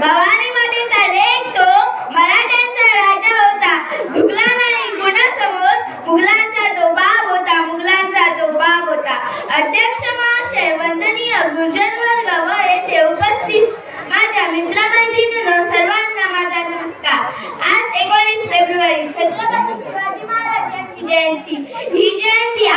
भवानी मोदींचा लेख तो मराठ्यांचा राजा होता. झुकला नाही कोणासमोर मुघलांचा तो बाब होता मुघलांचा तो बाब होता. अध्यक्ष महाशय वंदनीय गुरुजन वर्ग व येथे उपस्थित माझ्या मित्रमैत्रिणींनो सर्वांना माझा नमस्कार. आज एकोणीस फेब्रुवारी छत्रपती शिवाजी महाराज यांची जयंती. ही जयंती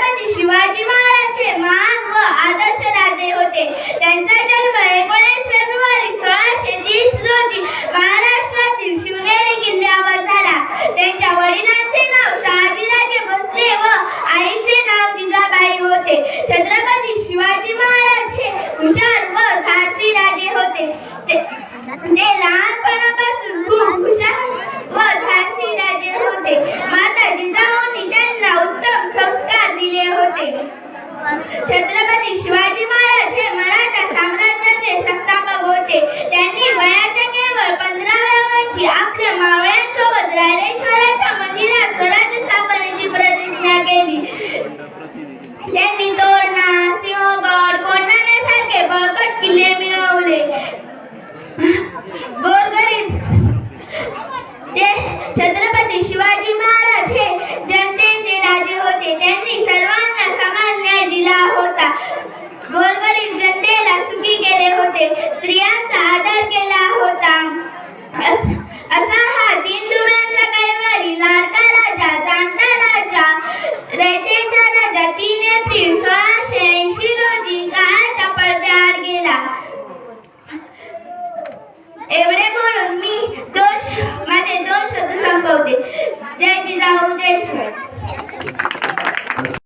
छत्रपती शिवाजी महाराज हे महान व आदर्श राजे होते. त्यांचा जन्म एकोणीस फेब्रुवारी सोळाशे तीस रोजी महाराष्ट्रातील शिवनेरी किल्ल्यावर झाला. त्यांच्या वडिलांचे नाव शहाजीराजे भोसले व आईचे नाव जिजाबाई होते. छत्रपती शिवाजी महाराज हे हुशार व धाडसी राजे होते. ते ते लहानपणापासून खूप हुशार व धाडसी राजे होते माता जिजाऊंनी त्यांना उत्तम संस्कार दिले होते छत्रपती शिवाजी महाराज हे मराठा साम्राज्याचे संस्थापक होते. त्यांनी वयाच्या केवळ पंधराव्या वर्षी आपल्या मावळ्यांसोबत रायरेश्वराच्या मंदिरात स्वराज्य स्थापनेची प्रतिज्ञा केली. त्यांनी तोरणा सिंहगड कोंढाण्यासारखे बळकट किल्ले मिळवले. गोरगरीब ते छत्रपती शिवाजी महाराज हे एवढे बोलून मी दोन श- माझे दोन शब्द संपवते.